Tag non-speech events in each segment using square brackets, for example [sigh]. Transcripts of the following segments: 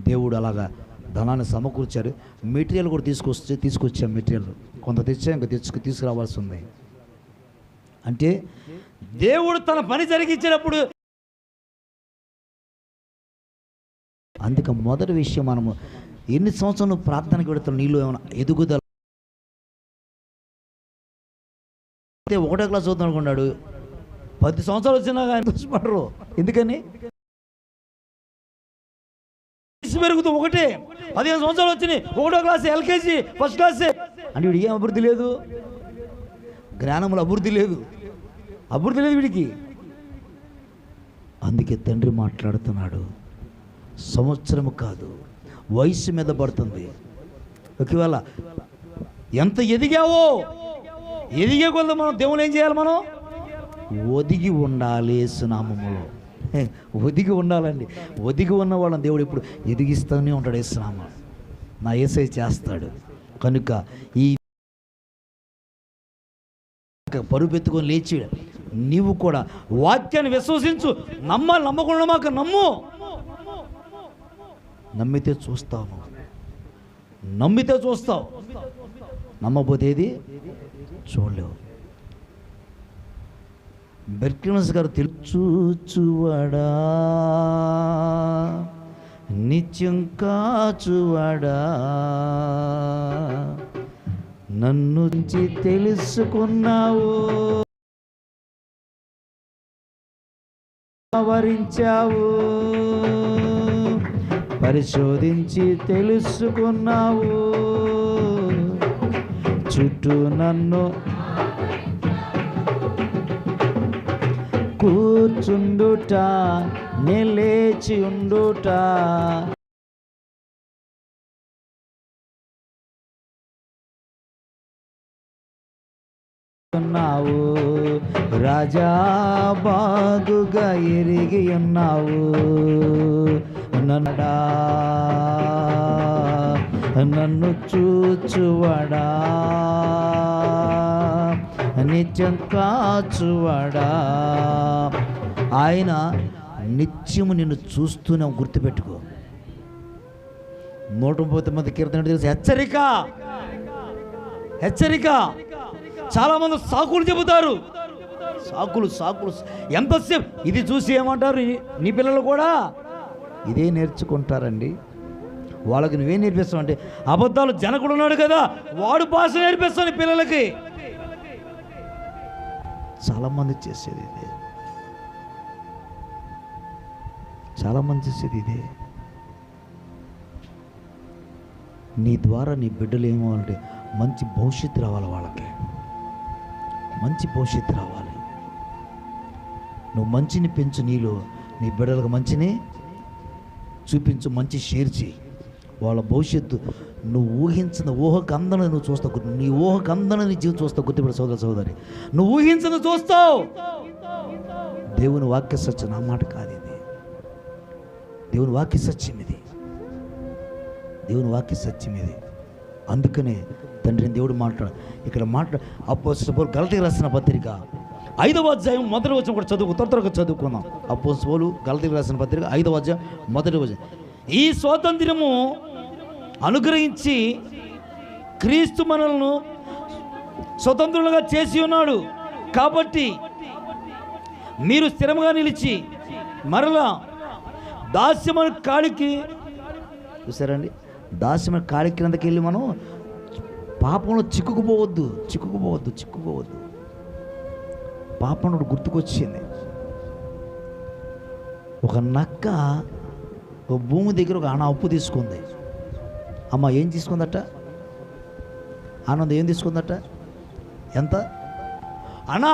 దేవుడు అలాగా ధనాన్ని సమకూర్చారు మెటీరియల్ కూడా తీసుకొచ్చి తీసుకొచ్చాం మెటీరియల్. కొంత తెచ్చా ఇంకా తెచ్చుకు తీసుకురావాల్సి ఉంది అంటే దేవుడు తన పని జరిగించినప్పుడు అందుకే మొదటి విషయం మనము ఎన్ని సంవత్సరాలు ప్రార్థనకి పెడతాం నీళ్ళు ఏమైనా ఎదుగుదల? ఒకటో క్లాస్ చదువుతాను అనుకున్నాడు. పది సంవత్సరాలు వచ్చినా ఆయన ఎందుకని? వయసు పెరుగుతూ ఒకటే. పదిహేను సంవత్సరాలు వచ్చినాయి. ఒకటో క్లాస్ ఎల్కేజీ ఫస్ట్ క్లాస్. అంటే వీడికి ఏం అభివృద్ధి లేదు? జ్ఞానములు అభివృద్ధి లేదు. అభివృద్ధి లేదు వీడికి. అందుకే తండ్రి మాట్లాడుతున్నాడు. సంవత్సరము కాదు వయసు మీద పడుతుంది. ఒకవేళ ఎంత ఎదిగావో ఎదిగే కొద్ది మనం దేవుని ఏం చేయాలి మనం? ఒదిగి ఉండాలి సునామములో. ఒదిగి ఉండాలండి. ఒదిగి ఉన్న వాళ్ళని దేవుడు ఇప్పుడు ఎదిగిస్తూనే ఉంటాడు ఏసునామ. నా ఏసై చేస్తాడు. కనుక ఈ పరుపెత్తుకొని లేచి నీవు కూడా వాక్యాన్ని విశ్వసించు. నమ్మాలి నమ్మకుండా మాకు నమ్ము. నమ్మితే చూస్తావు నమ్మితే చూస్తావు. నమ్మపోతే ఏది? చూడలేవు. బెర్కినస్ గారు తెలుచూచువాడా? నిత్యం కాచువాడా? నన్ను తెలుసుకున్నావు? ఆవరించావు? పరిశోధించి తెలుసుకున్నావు? చుట్టూ నన్ను కూర్చుండుట నిలేచి ఉండుట. ఉన్నావు రాజా బాగుగా ఎరిగి ఉన్నావు. నన్నడా నన్ను చూచువడా. నిత్యం కాచువాడా. ఆయన నిత్యము నిన్ను చూస్తూనే గుర్తుపెట్టుకో. నూట ముప్పై తొమ్మిది కీర్తన తెలుసు. హెచ్చరిక! హెచ్చరిక! చాలా మంది సాకులు చెబుతారు. సాకులు సాకులు. ఎంతసేపు? ఇది చూసి ఏమంటారు? నీ పిల్లలు కూడా? ఇదే నేర్చుకుంటారండి. వాళ్ళకి నువ్వేం నేర్పిస్తావు అంటే అబద్ధాలు జనకుడు ఉన్నాడు కదా వాడు భాష నేర్పిస్తాను పిల్లలకి. చాలామంది చేసేది ఇదే. చాలామంది చేసేది ఇదే. నీ ద్వారా నీ బిడ్డలు ఏమంటే మంచి భవిష్యత్తు రావాలి వాళ్ళకి. మంచి భవిష్యత్తు రావాలి. నువ్వు మంచిని పెంచు నీలో నీ బిడ్డలకు మంచిని చూపించు మంచి షేర్ చేయి. వాళ్ళ భవిష్యత్తు. నువ్వు ఊహించిన ఊహకు నువ్వు చూస్తావు. నీ ఊహకు అందని నీ జీవితం చూస్తావు. గుర్తుపెడు సోదర సోదరి. నువ్వు ఊహించిన చూస్తావు. దేవుని వాక్య సత్యం నా మాట కాదు ఇది. దేవుని వాక్య సత్యం ఇది. దేవుని వాక్య సత్యం ఇది. అందుకనే తండ్రిని దేవుడు మాట్లాడు ఇక్కడ మాట్లా అపోస్తులు గలతీ రాసిన పత్రిక. ఐదవ అధ్యాయం మొదటి వచ్చిన కూడా చదువు త్వర త్వరగా చదువుకుందాం సోలు గలతీ రాసిన పత్రిక ఐదవ అధ్యాయం మొదటి వచ్చిన ఈ స్వాతంత్ర్యము అనుగ్రహించి క్రీస్తు మనల్ని స్వతంత్రులుగా చేసి ఉన్నాడు. కాబట్టి మీరు స్థిరంగా నిలిచి మరలా దాస్యమైన కాడికి చూసారండి? దాస్యమైన కాడి క్రిందకి వెళ్ళి మనం పాపంలో చిక్కుకుపోవద్దు చిక్కుకుపోవద్దు చిక్కుకోవద్దు పాపం ఒకటి గుర్తుకొచ్చింది. ఒక నక్క ఒక భూమి దగ్గర ఒక ఆన అప్పు తీసుకుంది. అమ్మ ఏం తీసుకుందట? ఆనందం ఏం తీసుకుందట? ఎంత? అనా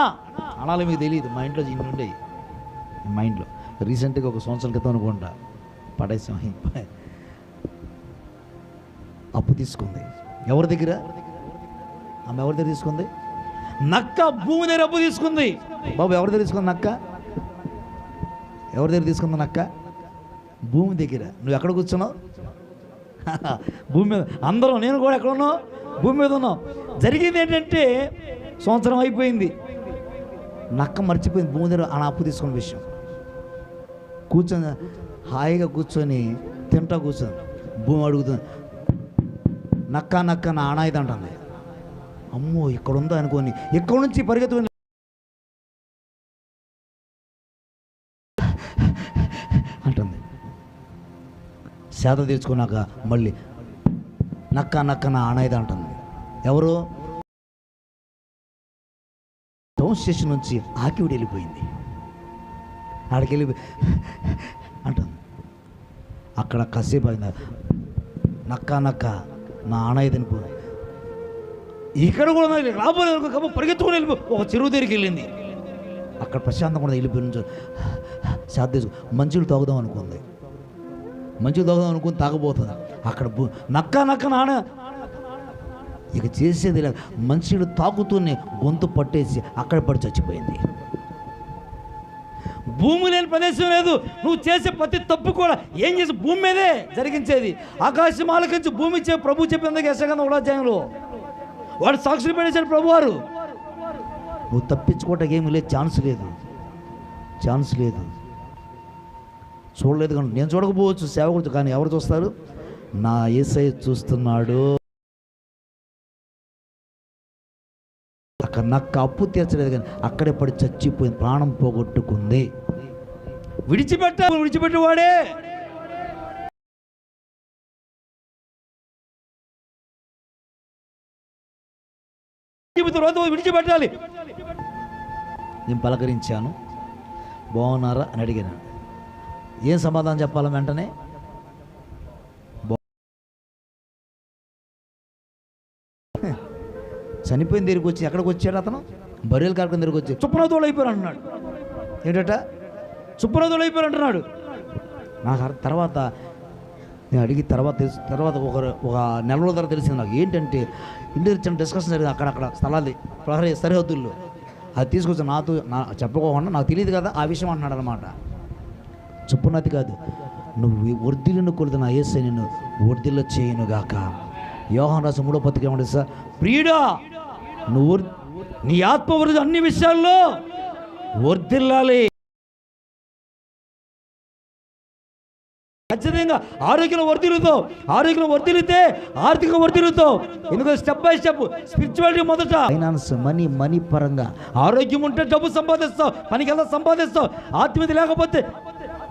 అనాలి మీకు తెలియదు మా ఇంట్లో ఇన్ని ఉండేవి. మా ఇంట్లో రీసెంట్గా ఒక సంవత్సరం క్రితం అనుకుంటా పడేసాం. అప్పు తీసుకుంది. ఎవరి దగ్గర? ఆమె ఎవరి దగ్గర తీసుకుంది? నక్క భూమి దగ్గర అప్పు తీసుకుంది. బాబు ఎవరి దగ్గర తీసుకుంది నక్క? ఎవరి దగ్గర తీసుకుంది నక్క? భూమి దగ్గర. నువ్వు ఎక్కడ కూర్చున్నావు? [laughs] భూమి మీద. అందరం నేను కూడా ఎక్కడ భూమి మీద ఉన్నాం. జరిగింది ఏంటంటే సంవత్సరం అయిపోయింది. నక్క మర్చిపోయింది. భూమి దగ్గర అని అప్పు తీసుకున్న విషయం. కూర్చొని హాయిగా కూర్చొని తింటా కూర్చొని భూమి అడుగుతుంది. నక్క నక్క నా ఆనాయిది అంటుంది అమ్మో ఇక్కడ ఉందా అనుకోని. ఇక్కడ నుంచి పరిగెత్తుకుని సేద తీర్చుకున్నాక మళ్ళీ నక్క నక్క నా ఆనాయిది అంటుంది. ఎవరు? టౌన్ స్టేషన్ నుంచి ఆకివిడి వెళ్ళిపోయింది. ఆడికి వెళ్ళి అంటుంది. అక్కడ కాసేపు అయింది. నక్క నక్క నా ఆనాయి తినిపో ఇక్కడ కూడా ఉంది. రాబోలేదు కమ్మ పరిగెత్తుకుని వెళ్ళిపో. ఒక చెరువు దగ్గరికి వెళ్ళింది. అక్కడ ప్రశాంతం కూడా వెళ్ళిపోయి నుంచి శాద్దేశం మంచులు తాగుదాం అనుకుంది. మంచి తాగుదాం అనుకుని తాగబోతుంది. అక్కడ నక్క నక్క నాన ఇక చేసేది లేదు. మనుషులు తాకుతూనే గొంతు పట్టేసి అక్కడ పడి చచ్చిపోయింది. భూమి లేని ప్రదేశం లేదు. నువ్వు చేసే ప్రతి తప్పు కూడా ఏం చేసి భూమి మీదే జరిగించేది? ఆకాశం ఆలకించి భూమి ఇచ్చే ప్రభు చెప్పింది యశగంధ ఉడాధ్యాయంలో వాడు సాక్షులు పెట్టేశాడు ప్రభు వారు నువ్వు తప్పించుకోవటం ఏమీ లేదు. ఛాన్స్ లేదు. ఛాన్స్ లేదు. చూడలేదు కానీ నేను చూడకపోవచ్చు సేవకుడు కానీ ఎవరు చూస్తారు? నా ఏసై చూస్తున్నాడు. అక్కడ నక్క అప్పు తీర్చలేదు కానీ అక్కడే పడి చచ్చిపోయింది ప్రాణం పోగొట్టుకుంది. విడిచిపెట్ట విడిచిపెట్టేవాడే రోజు విడిచిపెట్టాలి. నేను పలకరించాను. బాగున్నారా? అని అడిగాను. ఏం సమాధానం చెప్పాలి వెంటనే? చనిపోయిన దగ్గరికి వచ్చి ఎక్కడికి వచ్చాడు అతను? బరియల్ కార్యక్రమం దగ్గరికి వచ్చి చుప్పనతోడు అయిపోయారు అంటున్నాడు. ఏంటట? చుప్పనతోడు అయిపోయారు అంటున్నాడు. నాకు తర్వాత నేను అడిగి తర్వాత తెలుసు తర్వాత ఒక ఒక నెల రోజుల తర్వాత తెలిసింది నాకు. ఏంటంటే ఇంటి చిన్న డిస్కషన్ జరిగింది అక్కడక్కడ స్థలాది ప్రహరీ సరిహద్దుల్లో. అది తీసుకొచ్చి నాతో నా చెప్పుకోకుండా నాకు తెలియదు కదా ఆ విషయం అంటున్నాడు అనమాట చొప్పునది కాదు. నువ్వు వర్ధిలను కొలుదు నా ఏసై నిన్ను వర్ధిల్ల చేయను గాక. యోహన్ రాసు మూడో పత్రిక ఏమంటే సార్? ప్రియుడా నువ్వు నీ ఆత్మ వృద్ధి అన్ని విషయాల్లో వర్ధిల్లాలి ఖచ్చితంగా ఆరోగ్యం వర్ధిల్లుతావు ఆరోగ్యం వర్ధిల్లితే ఆర్థిక వర్ధిల్లుతావు ఎందుకంటే స్టెప్ బై స్టెప్ స్పిరిచువాలిటీ మొదట. ఫైనాన్స్ మనీ మనీ పరంగా ఆరోగ్యం ఉంటే డబ్బు సంపాదిస్తావు పనికి వెళ్తా సంపాదిస్తావు ఆత్మీయత లేకపోతే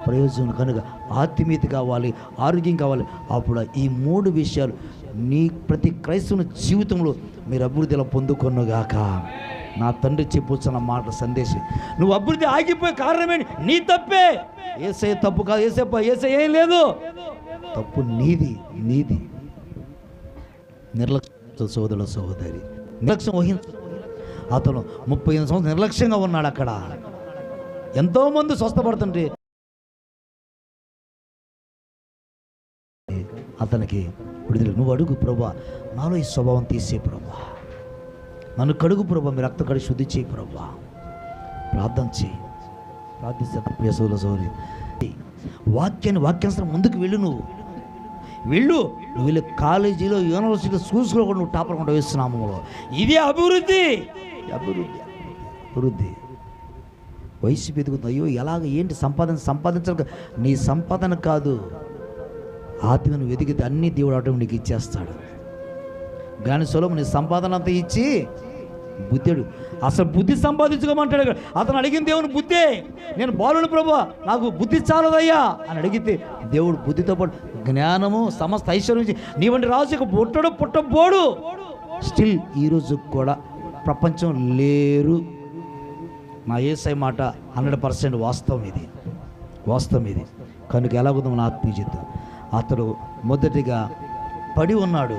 ప్రయోజనం కనుక ఆత్మీయత కావాలి ఆరోగ్యం కావాలి. అప్పుడు ఈ మూడు విషయాలు నీ ప్రతి క్రైస్తవుని జీవితంలో మీరు అభివృద్ధిలో పొందుకొనుగాక. నా తండ్రి చెప్పుచ్చిన మాట సందేశం. నువ్వు అభివృద్ధి ఆగిపోయే కారణమేంటి నీ తప్పే. ఏసే తప్పు కాదు. ఏసే ఏసే ఏం లేదు. తప్పు నీది నీది. నిర్లక్ష్య సోదరుల సహోదరి నిర్లక్ష్యం వహించ అతను ముప్పై ఎనిమిది సంవత్సరం నిర్లక్ష్యంగా ఉన్నాడు అక్కడ. ఎంతోమంది స్వస్థపడుతుంటే అతనికి విడుదల నువ్వు అడుగు ప్రభా నాలో ఈ స్వభావం తీసే ప్రభా. నన్ను కడుగు ప్రభా మీ రక్త కడి శుద్ధి చేయి ప్రభా. ప్రార్థన చేయి. ప్రార్థిస్తే ప్రియ సోదరుల సోదరి. వాక్యాన్ని వాక్యానుసారం ముందుకు వెళ్ళు నువ్వు. వెళ్ళు. నువ్వు వెళ్ళి కాలేజీలో యూనివర్సిటీలో స్కూల్స్లో కూడా నువ్వు టాపర్ కొంట వేస్తున్నాము ఇదే అభివృద్ధి. అభివృద్ధి. అభివృద్ధి. వయసు పెరుగుతుంది అయ్యో ఎలాగ ఏంటి సంపాదన? సంపాదించక నీ సంపాదన కాదు. ఆత్మను వెతికితే అన్ని దేవుడు ఆటో నీకు ఇచ్చేస్తాడు. కానీ సులభం నీ సంపాదన అంతా ఇచ్చి బుద్ధుడు. అసలు బుద్ధి సంపాదించుకోమంటాడు అతను అడిగిన దేవుని బుద్ధే. నేను బాలుని ప్రభు నాకు బుద్ధి చాలదయ్యా అని అడిగితే దేవుడు బుద్ధితో పాటు జ్ఞానము సమస్త ఐశ్వర్యం నీ వంటి రాజు పుట్టడు పుట్టబోడు. స్టిల్ ఈరోజు కూడా ప్రపంచం లేరు. నా ఏసై మాట హండ్రెడ్ పర్సెంట్ వాస్తవం ఇది. వాస్తవం ఇది. కనుక ఎలాగుందో మన ఆత్మీయ జీవితం. అతడు మొదటిగా పడి ఉన్నాడు.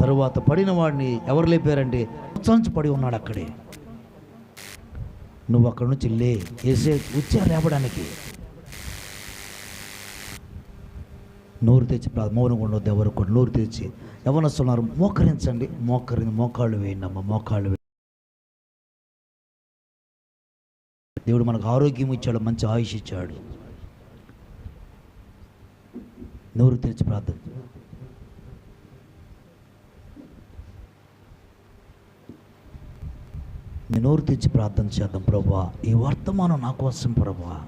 తరువాత పడిన వాడిని ఎవరు లేపారంటే ఉత్సాహించి పడి ఉన్నాడు అక్కడే. నువ్వు అక్కడి నుంచి లే వేసే ఉచ్చా లేపడానికి. నోరు తెచ్చి మౌనం మౌనంగా ఉండొద్దు ఎవరు కూడా నోరు తెచ్చి ఎవరొస్తున్నారు మోకరించండి మోకరి మోకాళ్ళు వేయండి అమ్మ మోకాళ్ళు వేయండి. దేవుడు మనకు ఆరోగ్యం ఇచ్చాడు మంచి ఆయుష్ ఇచ్చాడు. నోరు తెరిచి ప్రార్థన నేను నోరు తెచ్చి ప్రార్థన చేద్దాం ప్రభా. ఈ వర్తమానం నా కోసం ప్రభా.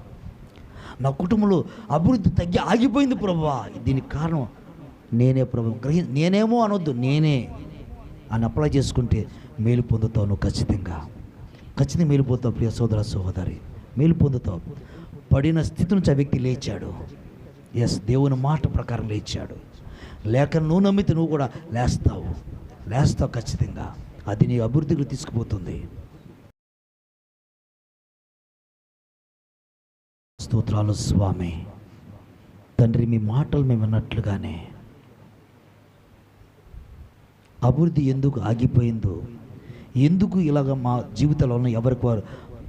నా కుటుంబంలో అభివృద్ధి తగ్గి ఆగిపోయింది ప్రభా. దీనికి కారణం నేనే ప్రభు. గ్రహి నేనేమో అనొద్దు నేనే అని అప్లై చేసుకుంటే మేలు పొందుతావు నువ్వు ఖచ్చితంగా. ఖచ్చితంగా మేలు పొందుతావు ప్రియ సోదర సహోదరి మేలు పొందుతావు. పడిన స్థితి నుంచి ఆ వ్యక్తి లేచాడు. ఎస్ దేవుని మాట ప్రకారం లేచాడు. లేక నువ్వు నమ్మితే నువ్వు కూడా లేస్తావు. లేస్తావు ఖచ్చితంగా. అది నీ అభివృద్ధికి తీసుకుపోతుంది. స్తోత్రాలు స్వామి. తండ్రి మీ మాటలు మేము విన్నట్లుగానే అభివృద్ధి ఎందుకు ఆగిపోయిందో ఎందుకు ఇలాగ మా జీవితంలో ఉన్న ఎవరికి వారు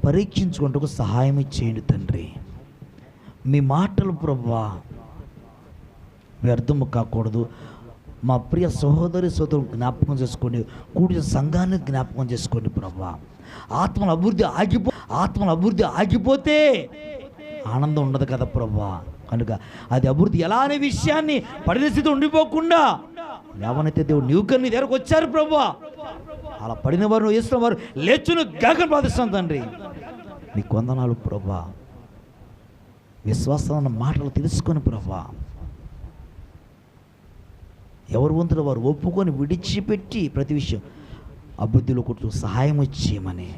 పరీక్షించుకుంటూ సహాయం చేయండి తండ్రి. మీ మాటలు ప్రభా వ్యర్థము కాకూడదు మా ప్రియ సహోదరి సోదరులు జ్ఞాపకం చేసుకోండి. కూడిన సంఘాన్ని జ్ఞాపకం చేసుకోండి ప్రభా. ఆత్మల అభివృద్ధి ఆగిపో ఆత్మల అభివృద్ధి ఆగిపోతే ఆనందం ఉండదు కదా ప్రభా. కనుక అది అభివృద్ధి ఎలా అనే విషయాన్ని పడిన స్థితి ఉండిపోకుండా లేవనైతే దేవుడు నీవు కన్నీ దగ్గరకు వచ్చారు ప్రభా. అలా పడిన వారు వేసిన వారు లేచును గగన ప్రార్థిస్తాం తండ్రి. మీ కొందనాలు ప్రభా. విశ్వాసం మాటలు తెలుసుకొని ప్రభా. ఎవరు వంతులు వారు ఒప్పుకొని విడిచిపెట్టి ప్రతి విషయం అభివృద్ధిలో కొట్టు సహాయం చేయమని.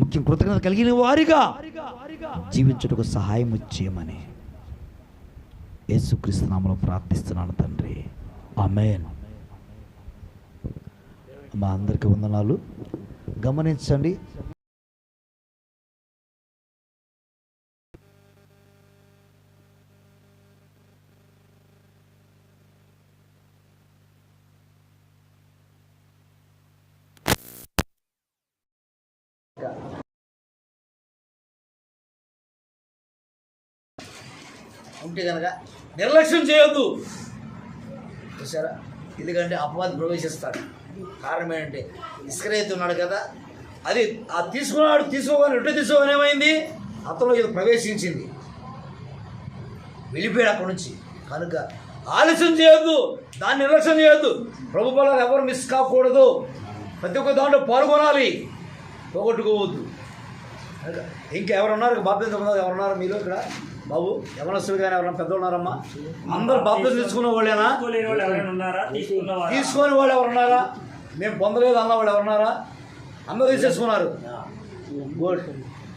ముఖ్యం కృతజ్ఞత కలిగిన వారిగా జీవించటకు సహాయం చేయమని. యేసుక్రీస్తు నామలో ప్రార్థిస్తున్నాను తండ్రి. ఆమెన్. మా అందరికీ వందనాలు. గమనించండి ఉంటే కనుక నిర్లక్ష్యం చేయొద్దు. చూసారా ఎందుకంటే అపవాది ప్రవేశిస్తాడు. కారణం ఏంటంటే ఇస్కరైతు ఉన్నాడు కదా అది ఆ తీసుకున్నాడు తీసుకోగానే ఎటు తీసుకోగానే ఏమైంది? అతను ఇది ప్రవేశించింది. వెళ్ళిపోయాడు అక్కడి నుంచి. కనుక ఆలస్యం చేయొద్దు. దాన్ని నిర్లక్ష్యం చేయొద్దు. ప్రభు బలాలు ఎవరు మిస్ కాకూడదు. ప్రతి ఒక్క దాంట్లో పాల్గొనాలి. పోగొట్టుకోవద్దు. ఇంకా ఎవరున్నారు? బాధ్యత ఎవరున్నారు? మీరు ఇక్కడ? బాబు యవనస్తులు కానీ ఎవరన్నా పెద్దలు ఉన్నారమ్మా అందరు బాప్తిజం తీసుకున్న వాళ్ళేనా? ఎవరైనా? తీసుకొని వాళ్ళు ఎవరున్నారా? మేము పొందలేదు అన్న వాళ్ళు ఎవరున్నారా? అందరూ తీసేసుకున్నారు.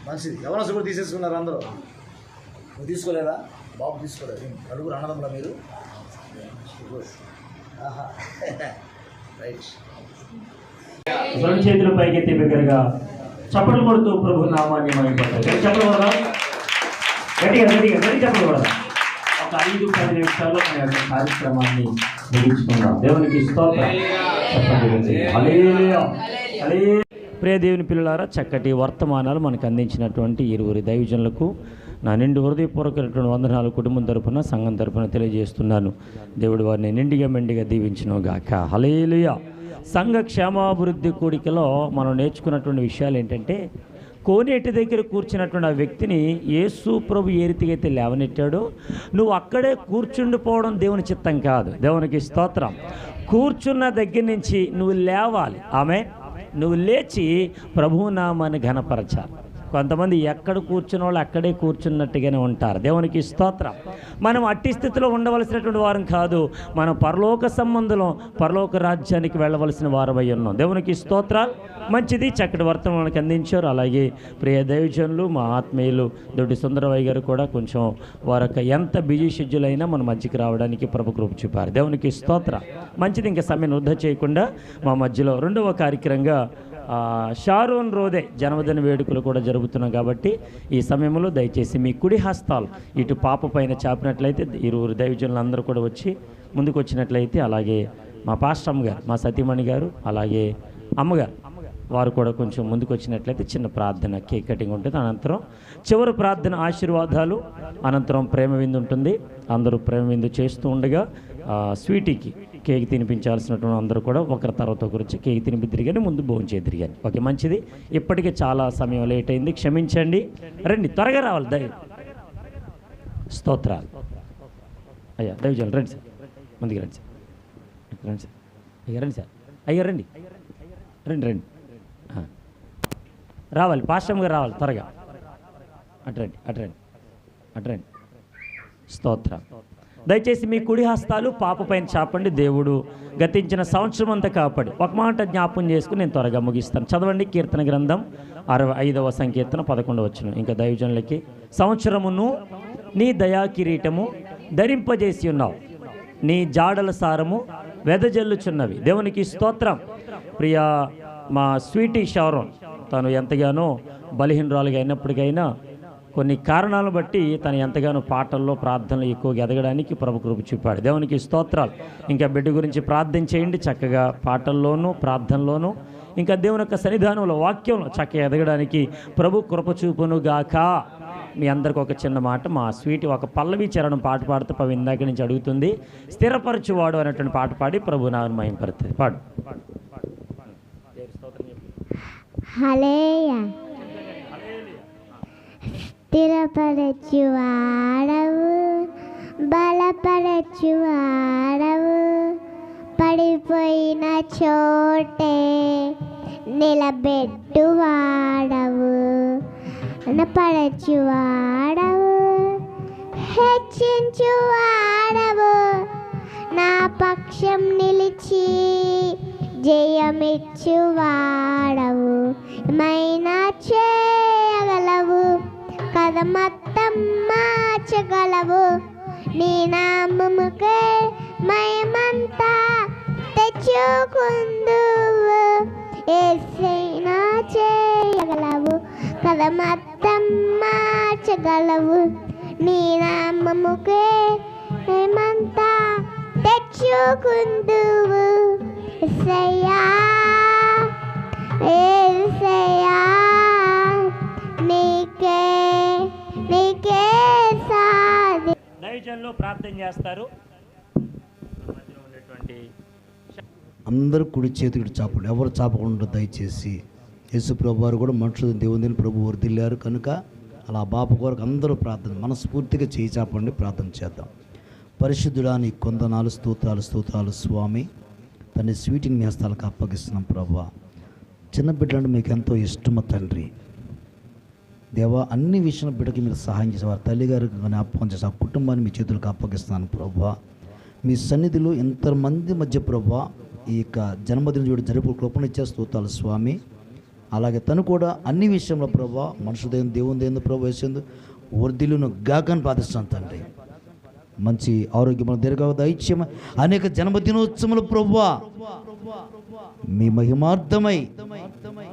మంచిది. యవనస్తులు కూడా తీసేసుకున్నారు అందరూ. నువ్వు తీసుకోలేదా? బాబు తీసుకోలేదు. నలుగురు అన్నదమ్ముల మీరు? రైట్. రెండు చేతులు పైకెత్తి బిగ్గరగా చప్పట్లు కొడుతూ ప్రభు నామాన్ని మైపడతారు చప్పట్లు కొడదాం. గట్టిగా గట్టిగా గట్టి ఒక ఐదు పది నిమిషాల్లో మన యొక్క కార్యక్రమాన్ని ముగించుకుందాం. దేవునికి స్తోత్రం. ప్రియ దేవుని పిల్లలారా చక్కటి వర్తమానాలు మనకు అందించినటువంటి ఇరువురి దైవజనులకు నా నిండు హృదయపూర్వకమైనటువంటి వందనాలు కుటుంబం తరపున సంఘం తరపున తెలియజేస్తున్నాను. దేవుడు వారిని నిండిగా మెండిగా దీవించను గాక. హలేలుయ సంఘ క్షేమాభివృద్ధి కూడికలో మనం నేర్చుకున్నటువంటి విషయాలు ఏంటంటే కోనేటి దగ్గర కూర్చున్నటువంటి ఆ వ్యక్తిని యేసు ప్రభు ఏ రీతికైతే లేవనెట్టాడో నువ్వు అక్కడే కూర్చుండిపోవడం దేవుని చిత్తం కాదు. దేవునికి స్తోత్రం. కూర్చున్న దగ్గర నుంచి నువ్వు లేవాలి. ఆమె నువ్వు లేచి ప్రభునామాన్ని ఘనపరచాలి. కొంతమంది ఎక్కడ కూర్చున్న వాళ్ళు అక్కడే కూర్చున్నట్టుగానే ఉంటారు. దేవునికి స్తోత్రం. మనం అట్టి స్థితిలో ఉండవలసినటువంటి వారం కాదు. మనం పరలోక సంబంధంలో పరలోక రాజ్యానికి వెళ్ళవలసిన వారమై ఉన్నాం. దేవునికి స్తోత్రాలు. మంచిది చక్కటి వర్తం మనకు అందించారు. అలాగే ప్రియ దైవజనులు మా ఆత్మీయులు దొడ్డి సుందరవయ్య గారు కూడా కొంచెం వారొక ఎంత బిజీ షెడ్యూల్ అయినా మన మధ్యకి రావడానికి ప్రభు కృప చూపారు. దేవునికి స్తోత్ర. మంచిది ఇంకా సమయం వృద్ధ చేయకుండా మా మధ్యలో రెండవ కార్యక్రమంగా షారూన్ రోదే జన్మదిన వేడుకలు కూడా జరుగుతున్నాం కాబట్టి ఈ సమయంలో దయచేసి మీ కుడి హస్తాలు ఇటు పాప పైన చాపినట్లయితే ఇరువురు దైవజనులు అందరూ కూడా వచ్చి ముందుకు వచ్చినట్లయితే అలాగే మా పాస్టమ్ గారు మా సతీమణి గారు అలాగే అమ్మగారు వారు కూడా కొంచెం ముందుకు వచ్చినట్లయితే చిన్న ప్రార్థన కేక్ కటింగ్ ఉంటుంది. అనంతరం చివరి ప్రార్థన ఆశీర్వాదాలు అనంతరం ప్రేమ విందు ఉంటుంది. అందరూ ప్రేమ విందు చేస్తూ ఉండగా స్వీటీకి కేక్ తినిపించాల్సినటువంటి అందరూ కూడా ఒకరి తర్వాత ఒకరు వచ్చి కేక్ తినిపిద్దరు కానీ ముందు భోంచే తిరిగాని కానీ ఓకే మంచిది. ఇప్పటికే చాలా సమయం లేట్ అయింది. క్షమించండి. రండి త్వరగా రావాలి. దయ. స్తోత్రాలు. అయ్యా దయచేయాలి రండి సార్. ముందుకు రండి సార్. రండి సార్. అయ్యా రండి సార్. అయ్యా రండి. రండి రండి. రావాలి. పాశ్రమ్ రావాలి. త్వరగా. అటు రండి అటు రండి అట్రండి స్తోత్రం దయచేసి మీ కుడి హస్తాలు పాప పైన చాపండి దేవుడు గతించిన సంవత్సరం అంతా కాపాడు. ఒక మాట జ్ఞాపం చేసుకుని నేను త్వరగా ముగిస్తాను. చదవండి కీర్తన గ్రంథం అరవై ఐదవ సంకీర్తన పదకొండవ వచ్చిన ఇంకా దైవజనులకి సంవత్సరమును నీ దయా కిరీటము ధరింపజేసి ఉన్నావు. నీ జాడల సారము వెదజల్లుచున్నవి. దేవునికి స్తోత్రం. ప్రియా మా స్వీటీ షారోన్ తను ఎంతగానో బలహీనరాలుగా అయినప్పటికైనా కొన్ని కారణాలను బట్టి తను ఎంతగానో పాటల్లో ప్రార్థనలు ఎక్కువగా ఎదగడానికి ప్రభు కృప చూపాడు. దేవునికి స్తోత్రాలు. ఇంకా బిడ్డ గురించి ప్రార్థన చేయండి. చక్కగా పాటల్లోనూ ప్రార్థనలోనూ ఇంకా దేవుని యొక్క సన్నిధానంలో వాక్యంలో చక్కగా ఎదగడానికి ప్రభు కృప చూపును గాక. మీ అందరికి ఒక చిన్న మాట మా స్వీట్ ఒక పల్లవి చరణం పాట పాడుతూ పవి ఇందాక నుంచి అడుగుతుంది. స్థిరపరచువాడు అనేటువంటి పాట పాడి ప్రభు నామని మహింపడుతుంది పాడు. హలేయ స్థిరపరచువాడవు బలపరచువాడవు. పడిపోయిన చోటే నిలబెట్టువాడవు పరచువాడవు హెచ్చించువాడవు నా పక్షం నిలిచి జయమిచ్చువాడవు. మైనా చేయగలవు. కథ మొత్తం నీ నామముకే మయమంతా తెచ్చుకుందువు. ఏసైనా చేయగలవు కథ మొత్తం నీ నామముకే మయమంతా తెచ్చుకుందువు. ఏసయ్యా ఏసయ్యా నీకే సాది దైవజనులు ప్రార్థన చేస్తారు. మధ్యలో ఉన్నటువంటి అందరూ కుడి చేతుడు చాపండి. ఎవరు చాపకుండా దయచేసి. యేసు ప్రభు వారు కూడా మనుషులు దేవుని ప్రభు వర్దిల్లారు కనుక అలా బాప కొరకు అందరూ ప్రార్థన మనస్ఫూర్తిగా చేయి చాపండి ప్రార్థన చేద్దాం. పరిశుద్ధుడా నీ కొందనాలు స్తోత్రాలు స్తోత్రాలు స్వామి. తన స్వీటిని మీ హస్తాలకు అప్పగిస్తున్నాం ప్రభా. చిన్న బిడ్డలంటే మీకు ఎంతో ఇష్టమో తండ్రి. దేవా అన్ని విషయంలో బిడ్డకి మీరు సహాయం చేసేవారు. తల్లిగారికి జ్ఞాపకం చేసే ఆ కుటుంబాన్ని మీ చేతులకు అప్పగిస్తున్నాను ప్రభా. మీ సన్నిధిలో ఇంతమంది మధ్య ప్రభా ఈ యొక్క జన్మదిన చూడు జరుపు కృపణ ఇచ్చే స్తోతాలు స్వామి. అలాగే తను కూడా అన్ని విషయంలో ప్రభా మనుషుదేం దేవుని దేందు ప్రభు వేసేందు వర్ధిలును గాకని ప్రార్థిస్తాను తండ్రి. మంచి ఆరోగ్యమైన దీర్ఘ దైత్యం అనేక జన్మదినోత్సవములు ప్రభా. మీ మహిమార్థమై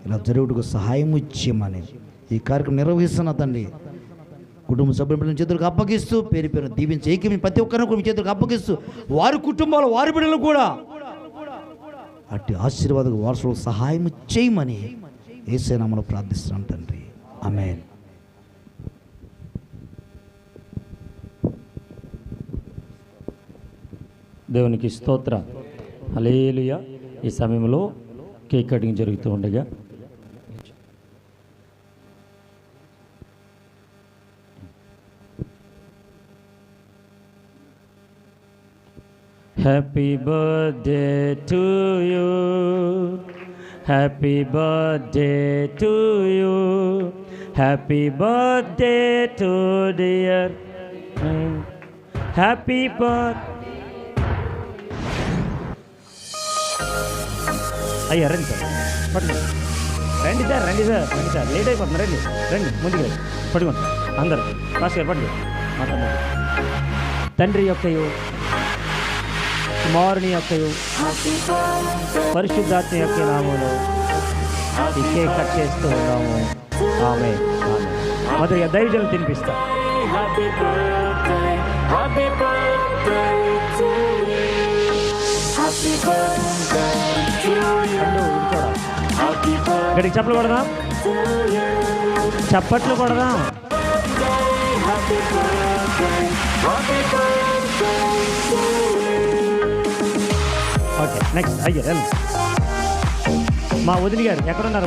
ఇలా జరుగుటకు సహాయం ఇచ్చేయమని. ఈ కార్యక్రమం నిర్వహిస్తున్న తండ్రి. కుటుంబ సభ్యుల చేతులకు అప్పగిస్తూ పేరు పేరు దీవించి ఏకీ ప్రతి ఒక్కరిని కూడా మీ చేతులకు అప్పగిస్తూ వారి కుటుంబాలు వారి బిడ్డలు కూడా అట్టి ఆశీర్వాద వారసులకు సహాయం చేయమని ఏసేనామలో ప్రార్థిస్తున్నాం తండ్రి. ఆమేన్. దేవునికి స్తోత్ర. అలేలుయ ఈ సమయంలో కేక్ కటింగ్ జరుగుతూ ఉండగా happy birthday to you happy birthday to you happy birthday to dear happy birth అయ్యా రండి సార్ పట్టుకోండి రండి సార్ రండి సార్ రండి సార్ లేట్ అయిపోతుంది రండి రండి ముందుకు రండి పట్టుకోండి అందరు పాస్ గారు పట్టుకో మా తమ్ముడు తండ్రి యొక్కయు కుమారుని యొక్క పరిశుద్ధాత్మ యొక్క నామంలో ఇకే కట్ చేస్తూ ఉన్నాము ఆమె మొదటి ధైర్యం తినిపిస్తా ఇక్కడికి చెప్పలు కొడదా చెప్పట్లు కొడదా నెక్స్ట్ అయ్యో మా వదిలి గారు ఎక్కడున్నారు?